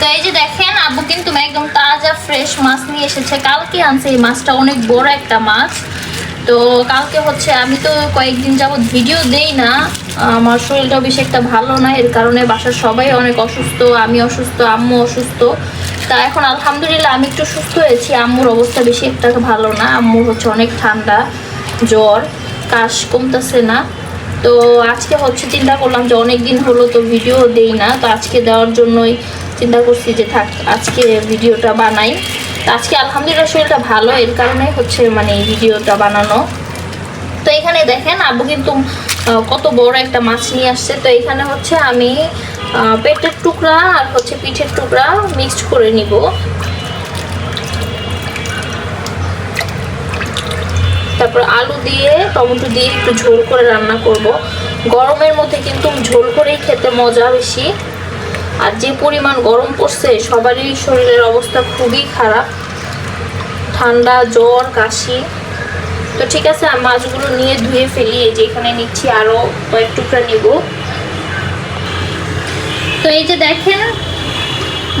তো এই যে দেখেন, আব্বু কিন্তু একদম তাজা ফ্রেশ মাছ নিয়ে এসেছে। কালকে আনছে এই মাছটা, অনেক বড় একটা মাছ। তো কালকে হচ্ছে, আমি তো কয়েকদিন যাবত ভিডিও দেই না। আমার শরীরটা বেশি একটা ভালো না, এর কারণে বাসার সবাই অনেক অসুস্থ, আমি অসুস্থ, আম্মু অসুস্থ। তা এখন আলহামদুলিল্লাহ আমি একটু সুস্থ হয়েছি, আম্মুর অবস্থা বেশি একটা ভালো না, আম্মুর হচ্ছে অনেক ঠান্ডা, জ্বর, কাশ কমতেছে না। তো আজকে হচ্ছে চিন্তা করলাম যে অনেক দিন হলো তো ভিডিও দেই না, তো আজকে দেওয়ার জন্যই চিন্তা করছি যে থাক, আজকে ভিডিওটা বানাই। তো আজকে আলহামদুলিল্লাহ শরীরটা ভালো, এর কারণে হচ্ছে মানে এই ভিডিওটা বানানো। তো এখানে দেখেন আবু কিন্তু কত বড় একটা মাছ নিয়ে আসছে। তো এখানে হচ্ছে আমি পেটের টুকরা আর হচ্ছে পিঠের টুকরা মিক্সড করে নিব। তারপর আলু দিয়ে, টমেটো দিয়ে একটু ঝোল করে রান্না করব। গরমের মধ্যে কিন্তু ঝোল করেই খেতে মজা বেশি। আর যে পরিমাণ গরম পড়ছে, সবারই শরীরের অবস্থা খুবই খারাপ। ঠান্ডা, জ্বর, কাশি। তো ঠিক আছে মাছগুলো নিয়ে ধুয়ে ফেলি। এই যে এখানে নিচ্ছি আরও কয়েক টুকরা নিব। তো এই যে দেখেন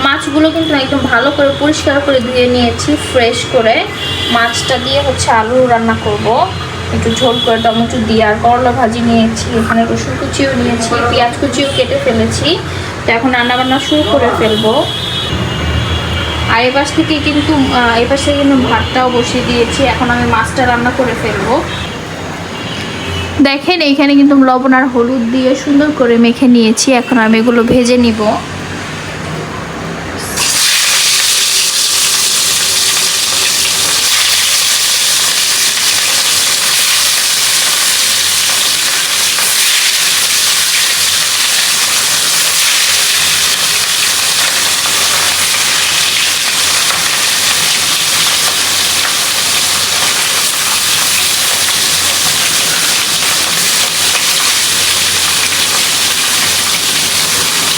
মাছগুলো কিন্তু একদম ভালো করে পরিষ্কার করে ধুয়ে নিয়েছি ফ্রেশ করে। মাছটা দিয়ে হচ্ছে আলু রান্না করব। একটু ঝোল করে টমেটো দিয়ে আর করলা ভাজি নিয়েছি এখানে রসুন কুচিও নিয়েছি পেঁয়াজ কুচিও কেটে ফেলেছি। তো এখন রান্নাবান্না শুরু করে ফেলব। আর এপাশ পাশ থেকে কিন্তু আহ, এই পাশে কিন্তু ভাতটাও বসিয়ে দিয়েছি। এখন আমি মাছটা রান্না করে ফেলব। দেখেন এইখানে কিন্তু লবণ আর হলুদ দিয়ে সুন্দর করে মেখে নিয়েছি। এখন আমি এগুলো ভেজে নিব।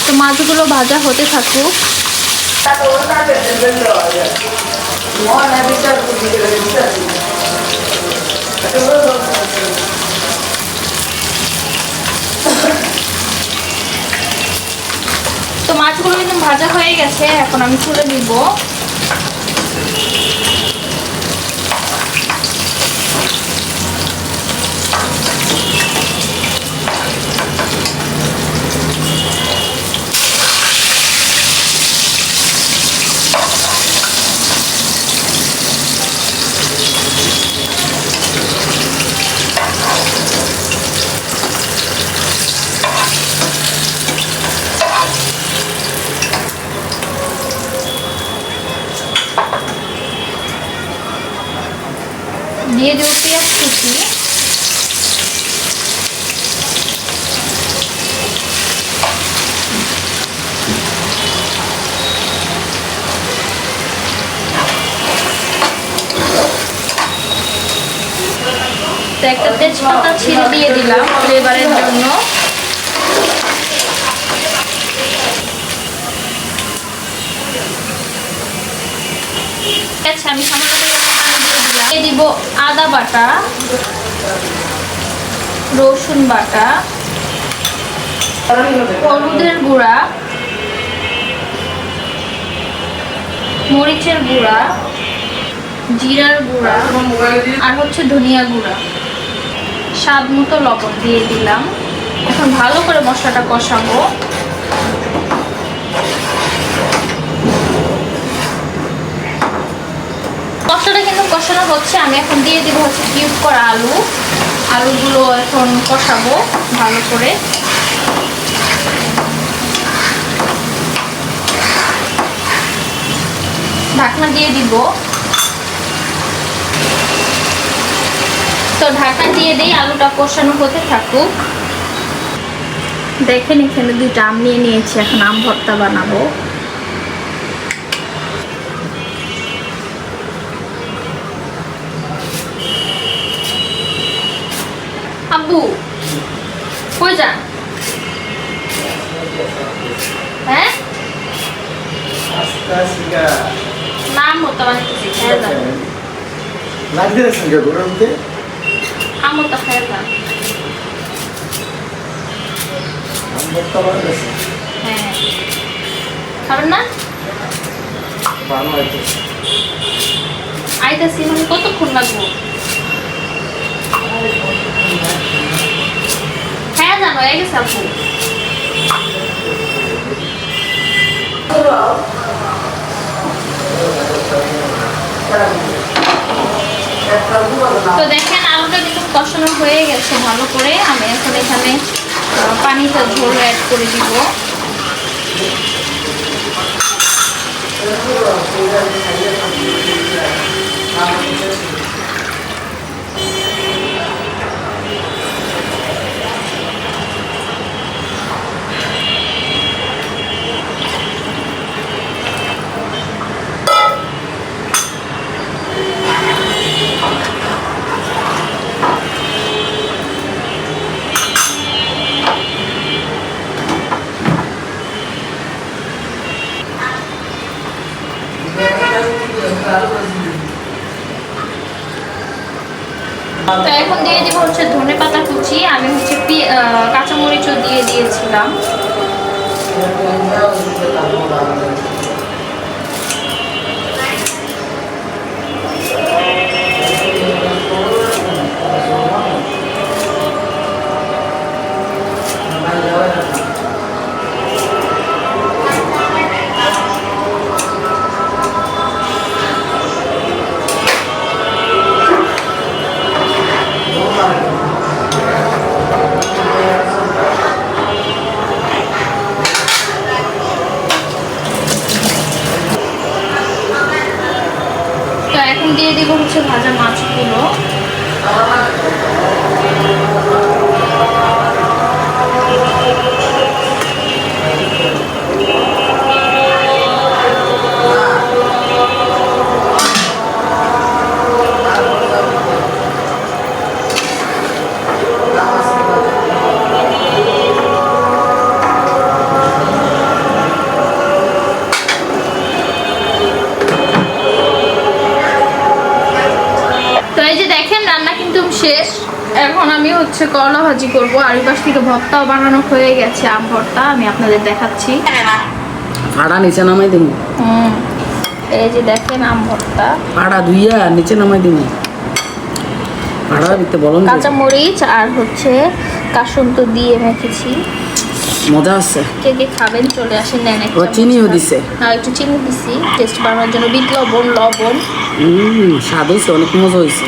তো মাছগুলো ভাজা হতে থাকুক। তো মাছগুলো একদম ভাজা হয়ে গেছে, এখন আমি তুলে নিব দিয়ে দেবো পেঁয়াজ কুচি একটা তেজপাতা ছিঁড়ে দিয়ে দিলাম ফ্লেভারের জন্য। আচ্ছা আমি সামান্য দিয়ে দিব আদা বাটা, রসুন বাটা, হলুদের গুঁড়া, মরিচের গুঁড়া, জিরার গুঁড়া আর হচ্ছে ধনিয়া গুঁড়া। স্বাদ মতো লবণ দিয়ে দিলাম। এখন ভালো করে মশলাটা কষাবো। মশলাটা কিন্তু কষানো হচ্ছে। আমি এখন দিয়ে দিব হচ্ছে কিউব করা আলু। আলুগুলো এখন কষাবো ভালো করে। ঢাকনা দিয়ে দিব। তো ঢাকনা দিয়ে দিই, আলুটা কষানো হতে থাকুক। দেখেন এখানে দুইটা আম নিয়ে নিয়েছি, এখন আম ভর্তা বানাবো। আব্বু কই যান? হ্যাঁ? নাম হতো বানাইতেছি খেয়ে যান লাগতে যাচ্ছেন কে ঘরের মধ্যে? তো খেয়ে যান আমি ভর্তা বানাতেছি হ্যাঁ। খাবেন না? আইতাছি মানে কতক্ষণ লাগবো? হ্যাঁ আপু। তো দেখেন, আলুটা কিন্তু কষানো হয়ে গেছে ভালো করে। আমি এখন এখানে পানিটা ঝোল অ্যাড করে দিব। তো の親を見てた方が শেষ। এখন আমি হচ্ছে করলা ভাজি করব। আর পাশ থেকে ভর্তাও বানানো হয়ে গেছে আম ভর্তা। আমি আপনাদের দেখাচ্ছি। ফাড়া নিচে নামাই হুম। এই যে দেখেন আম ভর্তা। ফাড়া ধুইয়া নিচে নামাই দিমু। ফাড়া দিতে বলুন কাঁচা মরিচ আর হচ্ছে কাসুন্ত দিয়ে মেখেছি মজা আছে। কে কে খাবেন চলে আসেন নেন একটা চিনিও দিছে। হ্যাঁ একটু চিনি দিছি। টেস্ট বানানোর জন্য বিট লবণ লবণ। হুম স্বাদ হয়েছে অনেক মজা হয়েছে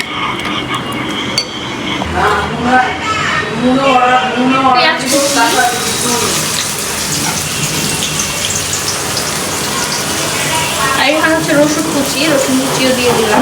আর এখানে হচ্ছে রসুন কুচি রসুন কুচিও দিয়ে দিলাম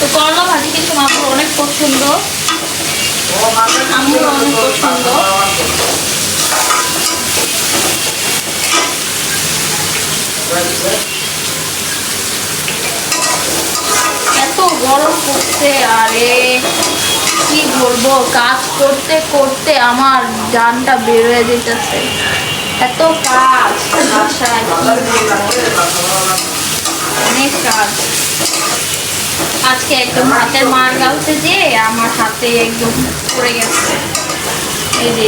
তো করলা ভাজি কিন্তু অনেক পছন্দ। আমার অনেক পছন্দ। এত গরম পড়ছে, আরে কি বলব? কাজ করতে করতে আমার জানটা বের হয়ে যেতেছে। এত কাজ? আজকে একদম হাতের মার গালতে যে আমার হাতে একদম পড়ে গেছে। এই যে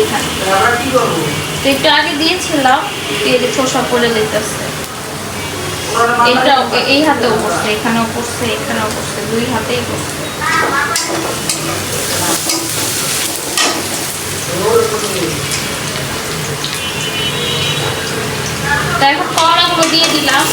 তো একটু আগে দিয়েছিলাম যে শসা পড়ে যেতেছে এটা এই হাতেও পড়ছে, এখানেও পড়ছে এখানেও পড়ছে, দুই হাতেই পড়ছে। তো এখন কড়াগুলো দিয়ে দিলাম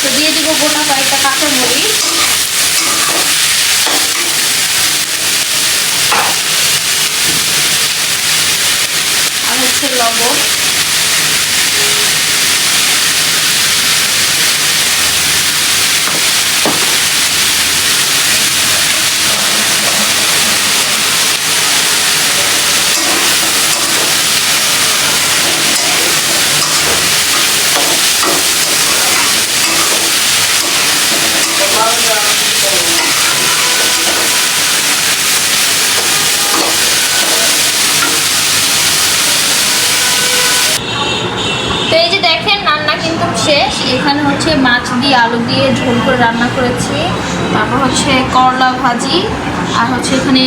তো দিয়ে দিব গোটা কয়েকটা কাঁচা মরিচ আর হচ্ছে হচ্ছে লবণ তো এই যে দেখেন রান্না কিন্তু শেষ এখানে হচ্ছে মাছ দিয়ে আলু দিয়ে ঝোল করে রান্না করেছি। তারপর হচ্ছে করলা ভাজি, আর হচ্ছে এখানে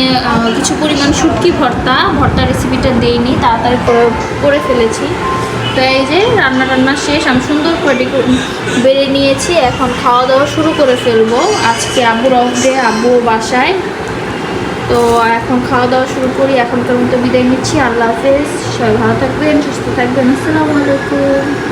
কিছু পরিমাণ শুটকি ভর্তা। ভর্তা রেসিপিটা দেইনি, তাড়াতাড়ি করে ফেলেছি। তো এই যে রান্না রান্না শেষ, আমি সুন্দর করে বেড়ে নিয়েছি। এখন খাওয়া দাওয়া শুরু করে ফেলব। আজকে আব্বুর অফ ডে আব্বু বাসায়। তো এখন খাওয়া দাওয়া শুরু করি। এখনকার মতো বিদায় নিচ্ছি। আল্লাহ হাফেজ। সবাই ভালো থাকবেন, সুস্থ থাকবেন। আসসালামু আলাইকুম।